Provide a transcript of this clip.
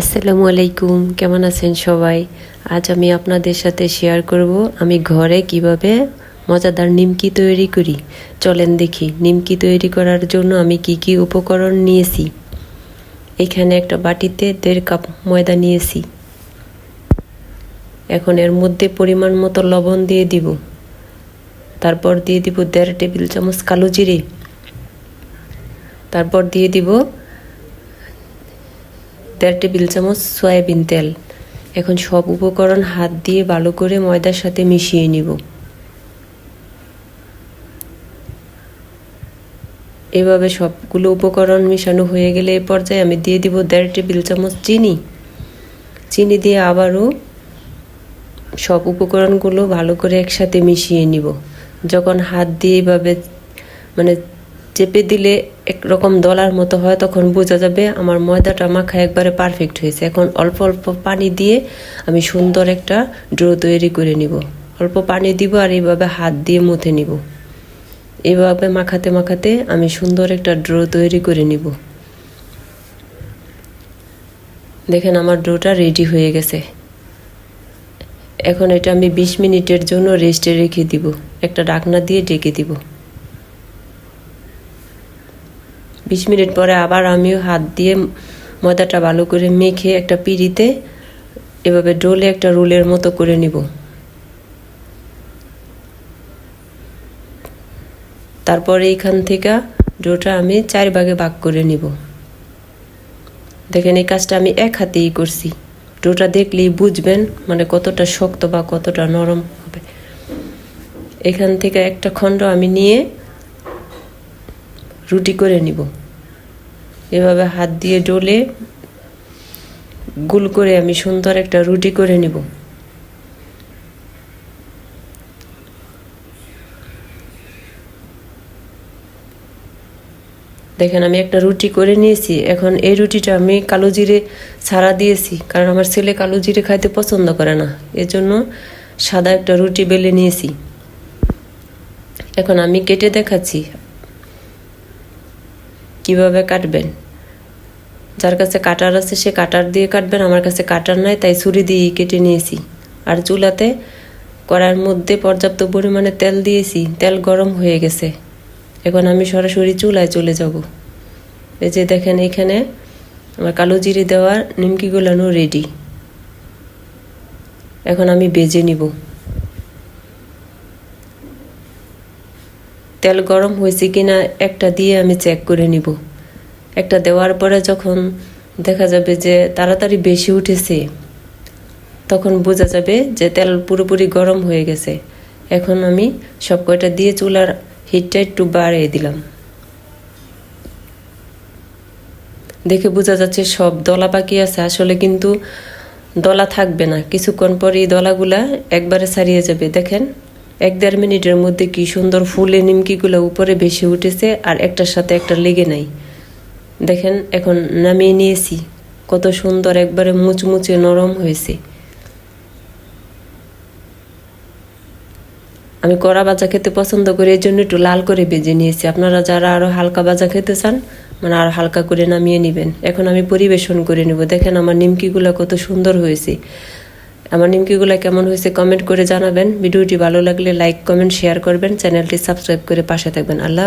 আসসালামু আলাইকুম, কেমন আছেন সবাই? আজ আমি আপনাদের সাথে শেয়ার করব আমি ঘরে কীভাবে মজাদার নিমকি তৈরি করি। চলেন দেখি, নিমকি তৈরি করার জন্য আমি কি কি উপকরণ নিয়েছি। এখানে একটা বাটিতে দেড় কাপ ময়দা নিয়েছি। এখন এর মধ্যে পরিমাণ মতো লবণ দিয়ে দিব। তারপর দিয়ে দিব দেড় টেবিল চামচ কালো জিরে। তারপর দিয়ে দিব দেড় টেবিল চামচ সয়াবিন তেল। এখন সব উপকরণ হাত দিয়ে ভালো করে ময়দার সাথে মিশিয়ে নিব। এভাবে সবগুলো উপকরণ মিশানো হয়ে গেলে এ পর্যায়ে আমি দিয়ে দিব দেড় টেবিল চামচ চিনি। চিনি দিয়ে আবারও সব উপকরণগুলো ভালো করে একসাথে মিশিয়ে নিব। যখন হাত দিয়ে এভাবে মানে চেপে দিলে একরকম দলার মতো হয়, তখন বোঝা যাবে আমার ময়দাটা মাখা একবারে পারফেক্ট হয়েছে। এখন অল্প অল্প পানি দিয়ে আমি সুন্দর একটা ড্রো তৈরি করে নিব। অল্প পানি দিব আর এইভাবে হাত দিয়ে মুথে নিব। এইভাবে মাখাতে মাখাতে আমি সুন্দর একটা ড্রো তৈরি করে নিব। দেখেন আমার ড্রোটা রেডি হয়ে গেছে। এখন এটা আমি বিশ মিনিটের জন্য রেস্টে রেখে দিব। একটা ডাকনা দিয়ে ডেকে দিব। বিশ মিনিট পরে আবার আমিও হাত দিয়ে ময়দাটা ভালো করে মেখে একটা পিড়িতে এভাবে ডোলে একটা রোলের মতো করে নিব। তারপরে এইখান থেকে ডোটা আমি চার ভাগে ভাগ করে নিব। দেখেন এই কাজটা আমি এক হাতেই করছি। ডোটা দেখলেই বুঝবেন মানে কতটা শক্ত বা কতটা নরম হবে। এখান থেকে একটা খণ্ড আমি নিয়ে রুটি করে নিব। এভাবে হাত দিয়ে ডলে গুল করে আমি সুন্দর একটা রুটি করে নিব। দেখেন, আমি একটা রুটি করে নিয়েছি। এখন এই রুটিটা আমি কালো জিরে ছাড়া দিয়েছি, কারণ আমার ছেলে কালো জিরে খাইতে পছন্দ করে না। এজন্য সাদা একটা রুটি বেলে নিয়েছি। এখন আমি কেটে দেখাচ্ছি। কীভাবে কাটবেন? যার কাছে কাটার আছে, সে কাটার দিয়ে কাটবেন। আমার কাছে কাটার নাই, তাই ছুরি দিয়েই কেটে নিয়েছি। আর চুলাতে কড়ার মধ্যে পর্যাপ্ত পরিমাণে তেল দিয়েছি। তেল গরম হয়ে গেছে। এখন আমি সরাসরি চুলায় চলে যাব। এই যে দেখেন, এখানে আমার কালো জিরে দেওয়া নিমকি গোলানো রেডি এখন আমি বেজে নিব। তেল গরম হয়েছে কিনা একটা দিয়ে আমি চেক করে নিব। একটা দেওয়ার পরে যখন দেখা যাবে যে তাড়াতাড়ি বেশি উঠেছে, তখন বোঝা যাবে যে তেল পুরোপুরি গরম হয়ে গেছে। এখন আমি সব কয়টা দিয়ে চুলার হিটটা একটু বাড়িয়ে দিলাম। দেখে বোঝা যাচ্ছে সব দলা পাকি আছে। আসলে কিন্তু দলা থাকবে না। কিছুক্ষণ পরে এই দলাগুলা একবারে ছাড়িয়ে যাবে। দেখেন এক দেড় মিনিটের মধ্যে কি সুন্দর ফুলে নিমকিগুলো উপরে বেশি উঠেছে আর একটার সাথে একটা লেগে নাই। দেখেন, এখন নামিয়ে নিয়েছি। কত সুন্দর একবারে মুচমুচে নরম হয়েছে। আমি কড়া বাজা খেতে পছন্দ করি, এই জন্য একটু লাল করে বেজে নিয়েছি। আপনারা যারা আরও হালকা বাজা খেতে চান মানে আর হালকা করে নামিয়ে নেবেন। এখন আমি পরিবেশন করে নেব। দেখেন আমার নিমকিগুলো কত সুন্দর হয়েছে। আমার নিমকিগুলো কেমন হয়েছে কমেন্ট করে জানাবেন। ভিডিওটি ভালো লাগলে লাইক কমেন্ট শেয়ার করবেন। চ্যানেলটি সাবস্ক্রাইব করে পাশে থাকবেন। আল্লাহ